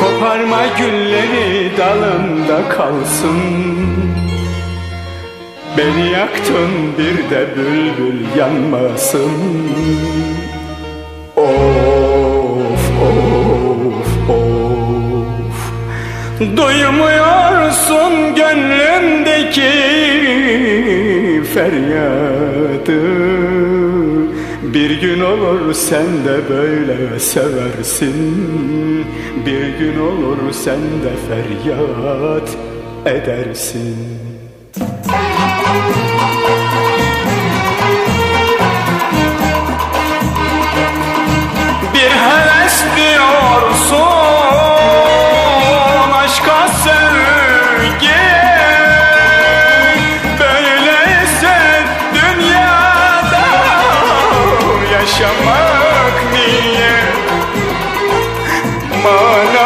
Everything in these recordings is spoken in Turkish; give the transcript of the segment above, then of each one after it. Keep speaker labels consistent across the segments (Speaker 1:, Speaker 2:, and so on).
Speaker 1: Koparma gülleri dalında kalsın. Beni yaktın bir de bülbül yanmasın. Of of of. Duymuyorsun gönlümdeki feryadı bir gün olur sen de böyle seversin. Bir gün olur sen de feryat edersin. Bir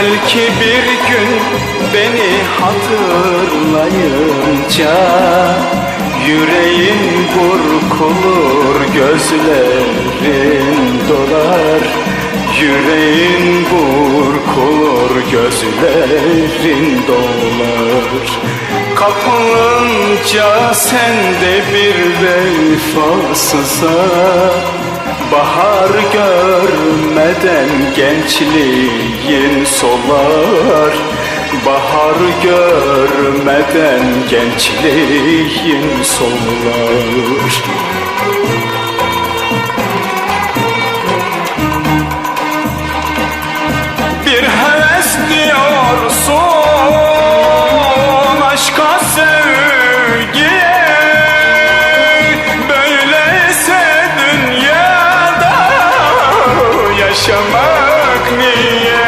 Speaker 1: Belki bir gün beni hatırlayınca Yüreğin burkulur, gözlerin dolar. Yüreğin burkulur, gözlerin dolar. Kapılınca sende bir vefasıza Bahar görmeden gençliğin solar. Bahar görmeden gençliğin solar yaşamak niye?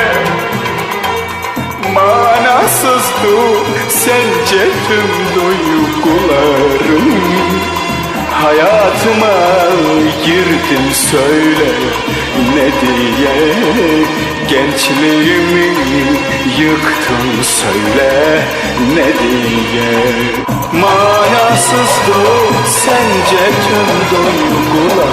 Speaker 1: Manasızdı sence tüm duygularım. Hayatıma girdin söyle ne diye? Gençliğimi yıktın söyle ne diye? Manasızdı sence tüm duygularım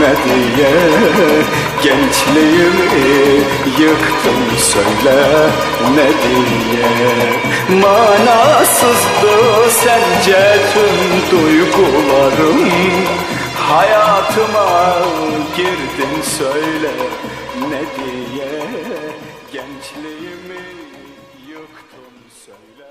Speaker 1: ne diye Gençliğimi yıktın söyle ne diye. Manasızdı sence tüm duygularım. Hayatıma girdin söyle ne diye. Gençliğimi yıktın söyle